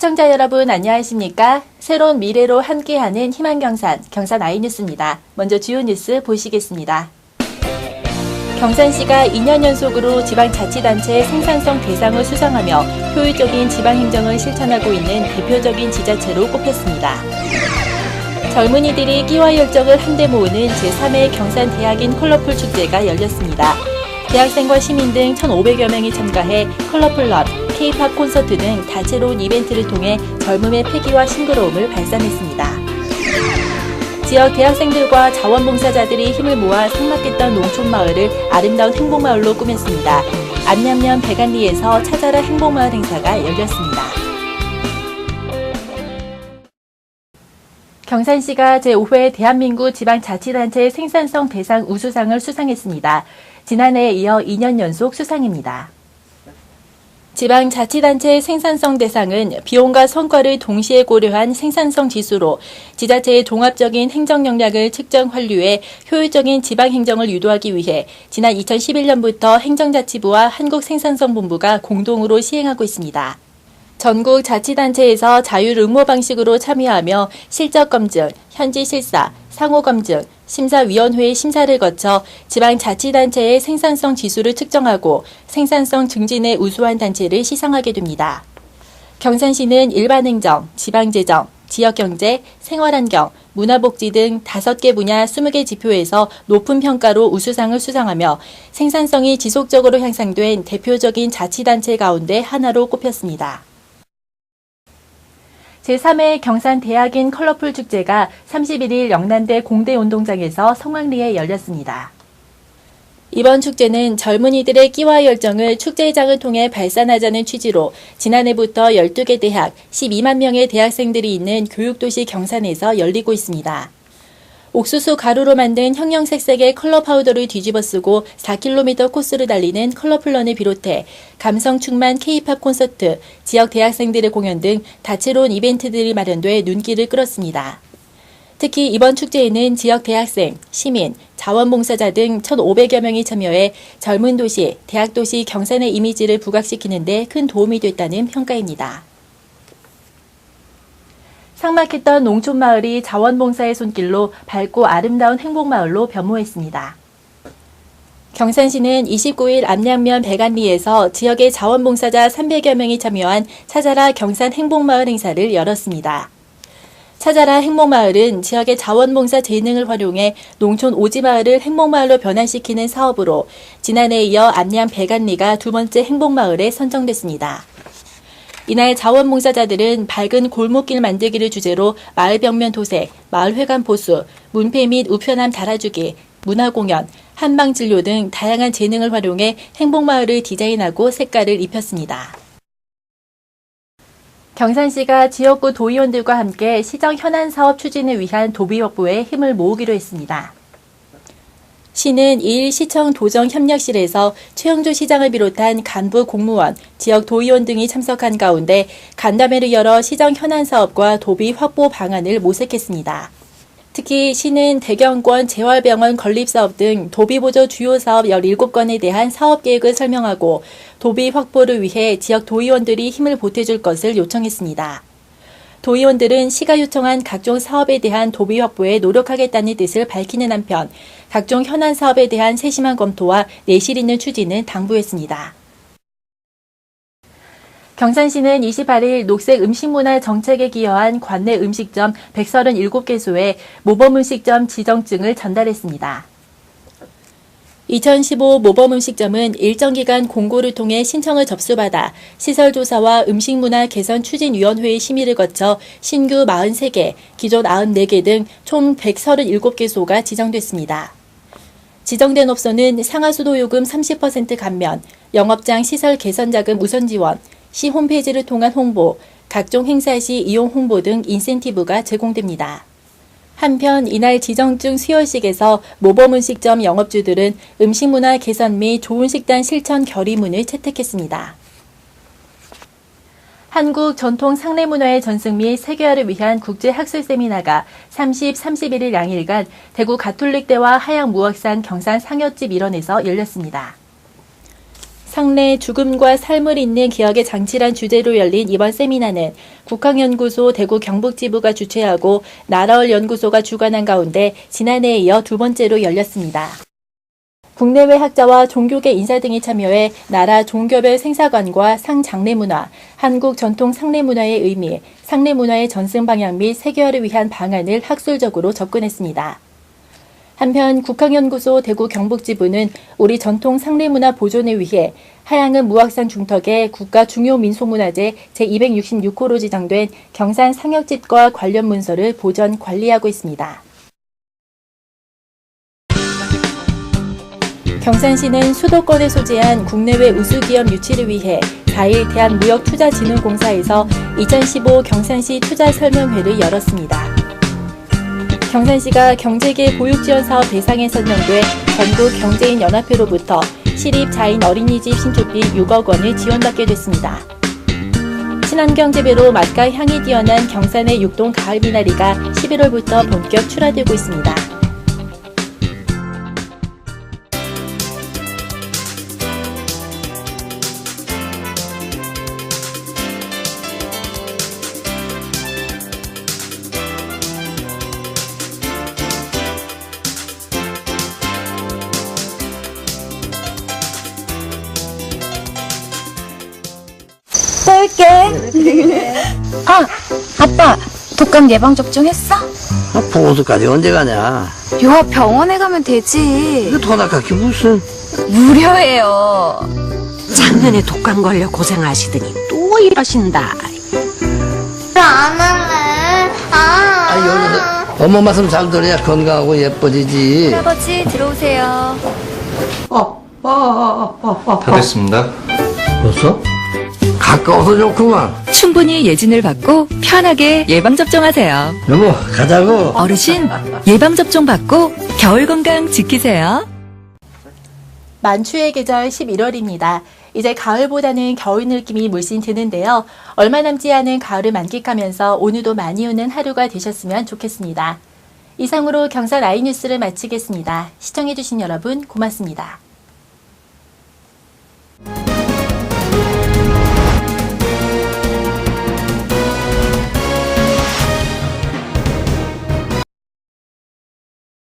시청자 여러분 안녕하십니까? 새로운 미래로 함께하는 희망경산 경산 아이뉴스입니다. 먼저 주요 뉴스 보시겠습니다. 경산시가 2년 연속으로 지방자치단체 생산성 대상을 수상하며 효율적인 지방행정을 실천하고 있는 대표적인 지자체로 꼽혔습니다. 젊은이들이 끼와 열정을 한데 모으는 제3회 경산 대학인 컬러풀 축제가 열렸습니다. 대학생과 시민 등 1,500여 명이 참가해 컬러풀 럽, K-팝 콘서트 등 다채로운 이벤트를 통해 젊음의 패기와 싱그러움을 발산했습니다. 지역 대학생들과 자원봉사자들이 힘을 모아 삭막했던 농촌마을을 아름다운 행복마을로 꾸몄습니다. 안녕면 백안리에서 찾아라 행복마을 행사가 열렸습니다. 경산시가 제5회 대한민국 지방자치단체 생산성 대상 우수상을 수상했습니다. 지난해에 이어 2년 연속 수상입니다. 지방자치단체 생산성 대상은 비용과 성과를 동시에 고려한 생산성 지수로 지자체의 종합적인 행정 역량을 측정 환류해 효율적인 지방 행정을 유도하기 위해 지난 2011년부터 행정자치부와 한국생산성본부가 공동으로 시행하고 있습니다. 전국 자치단체에서 자율 응모 방식으로 참여하며 실적 검증, 현지 실사, 상호 검증, 심사위원회의 심사를 거쳐 지방자치단체의 생산성 지수를 측정하고 생산성 증진에 우수한 단체를 시상하게 됩니다. 경산시는 일반행정, 지방재정, 지역경제, 생활환경, 문화복지 등 5개 분야 20개 지표에서 높은 평가로 우수상을 수상하며 생산성이 지속적으로 향상된 대표적인 자치단체 가운데 하나로 꼽혔습니다. 제3회 경산 대학인 컬러풀 축제가 31일 영남대 공대 운동장에서 성황리에 열렸습니다. 이번 축제는 젊은이들의 끼와 열정을 축제장을 통해 발산하자는 취지로 지난해부터 12개 대학 12만 명의 대학생들이 있는 교육도시 경산에서 열리고 있습니다. 옥수수 가루로 만든 형형색색의 컬러 파우더를 뒤집어 쓰고 4km 코스를 달리는 컬러플런을 비롯해 감성 충만 K-팝 콘서트, 지역 대학생들의 공연 등 다채로운 이벤트들이 마련돼 눈길을 끌었습니다. 특히 이번 축제에는 지역 대학생, 시민, 자원봉사자 등 1,500여 명이 참여해 젊은 도시, 대학도시 경산의 이미지를 부각시키는 데 큰 도움이 됐다는 평가입니다. 삭막했던 농촌마을이 자원봉사의 손길로 밝고 아름다운 행복마을로 변모했습니다. 경산시는 29일 암양면 백안리에서 지역의 자원봉사자 300여 명이 참여한 찾아라 경산 행복마을 행사를 열었습니다. 찾아라 행복마을은 지역의 자원봉사 재능을 활용해 농촌 오지마을을 행복마을로 변환시키는 사업으로 지난해에 이어 암양 백안리가 두 번째 행복마을에 선정됐습니다. 이날 자원봉사자들은 밝은 골목길 만들기를 주제로 마을 벽면 도색, 마을 회관 보수, 문패 및 우편함 달아주기, 문화공연, 한방진료 등 다양한 재능을 활용해 행복마을을 디자인하고 색깔을 입혔습니다. 경산시가 지역구 도의원들과 함께 시정 현안 사업 추진을 위한 도비 확보에 힘을 모으기로 했습니다. 시는 2일 시청 도정협력실에서 최영주 시장을 비롯한 간부 공무원, 지역 도의원 등이 참석한 가운데 간담회를 열어 시정 현안 사업과 도비 확보 방안을 모색했습니다. 특히 시는 대경권 재활병원 건립사업 등 도비보조 주요 사업 17건에 대한 사업 계획을 설명하고 도비 확보를 위해 지역 도의원들이 힘을 보태줄 것을 요청했습니다. 도의원들은 시가 요청한 각종 사업에 대한 도비 확보에 노력하겠다는 뜻을 밝히는 한편 각종 현안 사업에 대한 세심한 검토와 내실 있는 추진을 당부했습니다. 경산시는 28일 녹색 음식문화 정책에 기여한 관내 음식점 137개소에 모범 음식점 지정증을 전달했습니다. 2015 모범음식점은 일정 기간 공고를 통해 신청을 접수받아 시설조사와 음식문화 개선 추진위원회의 심의를 거쳐 신규 43개, 기존 94개 등 총 137개소가 지정됐습니다. 지정된 업소는 상하수도 요금 30% 감면, 영업장 시설 개선 자금 우선 지원, 시 홈페이지를 통한 홍보, 각종 행사 시 이용 홍보 등 인센티브가 제공됩니다. 한편 이날 지정증 수여식에서 모범음식점 영업주들은 음식문화 개선 및 좋은 식단 실천 결의문을 채택했습니다. 한국 전통 상례 문화의 전승 및 세계화를 위한 국제 학술 세미나가 30, 31일 양일간 대구 가톨릭대와 하양무학산 경산 상여집 일원에서 열렸습니다. 상례 죽음과 삶을 잇는 기억의 장치란 주제로 열린 이번 세미나는 국학연구소 대구 경북지부가 주최하고 나라얼 연구소가 주관한 가운데 지난해에 이어 두 번째로 열렸습니다. 국내외 학자와 종교계 인사 등이 참여해 나라 종교별 생사관과 상장례문화, 한국 전통 상례문화의 의미, 상례문화의 전승 방향 및 세계화를 위한 방안을 학술적으로 접근했습니다. 한편 국학연구소 대구 경북지부는 우리 전통 상례문화 보존을 위해 하양은 무학산 중턱에 국가 중요 민속문화재 제266호로 지정된 경산 상혁집과 관련 문서를 보존 관리하고 있습니다. 경산시는 수도권에 소재한 국내외 우수기업 유치를 위해 4일 대한무역투자진흥공사에서 2015 경산시 투자설명회를 열었습니다. 경산시가 경제계 보육지원 사업 대상에 선정돼 전국 경제인 연합회로부터 시립 자인 어린이집 신축비 6억 원을 지원받게 됐습니다. 친환경 재배로 맛과 향이 뛰어난 경산의 육동 가을 미나리가 11월부터 본격 출하되고 있습니다. 쏠게. 아, 아빠, 독감 예방 접종 했어? 아, 보호소까지 언제 가냐? 요 병원에 가면 되지. 이거 돈 아깝게 무슨. 무료예요. 작년에 독감 걸려 고생하시더니 또 이러신다. 안 할래. 아. 아, 여기서 엄마 말씀 잘 들어야 건강하고 예뻐지지. 할아버지 들어오세요. 다 됐습니다. 벌써? 가까워서 좋구만. 충분히 예진을 받고 편하게 예방접종하세요. 여보, 가자고. 어르신, 예방접종 받고 겨울 건강 지키세요. 만추의 계절 11월입니다. 이제 가을보다는 겨울 느낌이 물씬 드는데요. 얼마 남지 않은 가을을 만끽하면서 오늘도 많이 오는 하루가 되셨으면 좋겠습니다. 이상으로 경산 아이뉴스를 마치겠습니다. 시청해주신 여러분 고맙습니다.